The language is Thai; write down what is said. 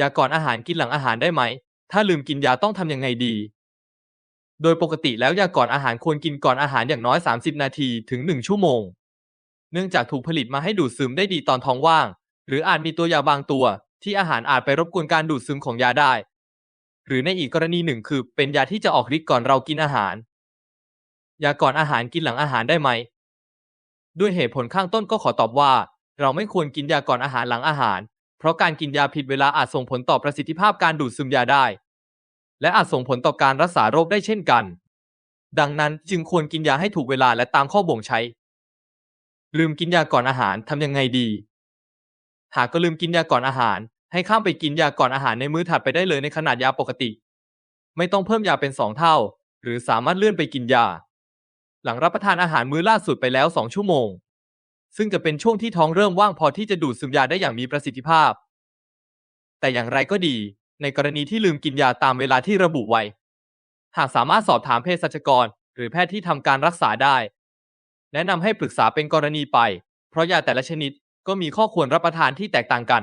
ยาก่อนอาหารกินหลังอาหารได้ไหม ถ้าลืมกินยาต้องทำยังไงดี โดยปกติแล้วยาก่อนอาหารควรกินก่อนอาหารอย่างน้อย 30 นาทีถึง 1 ชั่วโมง เนื่องจากถูกผลิตมาให้ดูดซึมได้ดีตอนท้องว่าง หรืออาจมีตัวยาบางตัว ที่อาหารอาจไปรบกวนการดูดซึมของยาได้ หรือในอีกกรณีหนึ่งคือ เป็นยาที่จะออกฤทธิ์ก่อนเรากินอาหาร ยาก่อนอาหารกินหลังอาหารได้ไหม ด้วยเหตุผลข้างต้นก็ขอตอบว่า เราไม่ควรกินยาก่อนอาหารหลังอาหาร เพราะการกินยาผิดเวลาอาจส่งผลต่อประสิทธิภาพการดูดซึมยาได้ และอาจส่งผลต่อการรักษาโรคได้เช่นกัน ดังนั้นจึงควรกินยาให้ถูกเวลาและตามข้อบ่งใช้ ลืมกินยาก่อนอาหารทำยังไงดี หากก็ลืมกินยาก่อนอาหาร ให้ข้ามไปกินยาก่อนอาหารในมื้อถัดไปได้เลยในขนาดยาปกติ ไม่ต้องเพิ่มยาเป็นสองเท่า หรือสามารถเลื่อนไปกินยา หลังรับประทานอาหารมื้อล่าสุดไปแล้ว2ชั่วโมง ซึ่งจะเป็นช่วงที่ท้องเริ่มว่างพอที่จะดูดซึมยาได้อย่างมีประสิทธิภาพ แต่อย่างไรก็ดี ในกรณีที่ลืมกินยาตามเวลาที่ระบุไว้ หากสามารถสอบถามเภสัชกร หรือแพทย์ที่ทำการรักษาได้ แนะนำให้ปรึกษาเป็นกรณีไป เพราะยาแต่ละชนิดก็มีข้อควรรับประทานที่แตกต่างกัน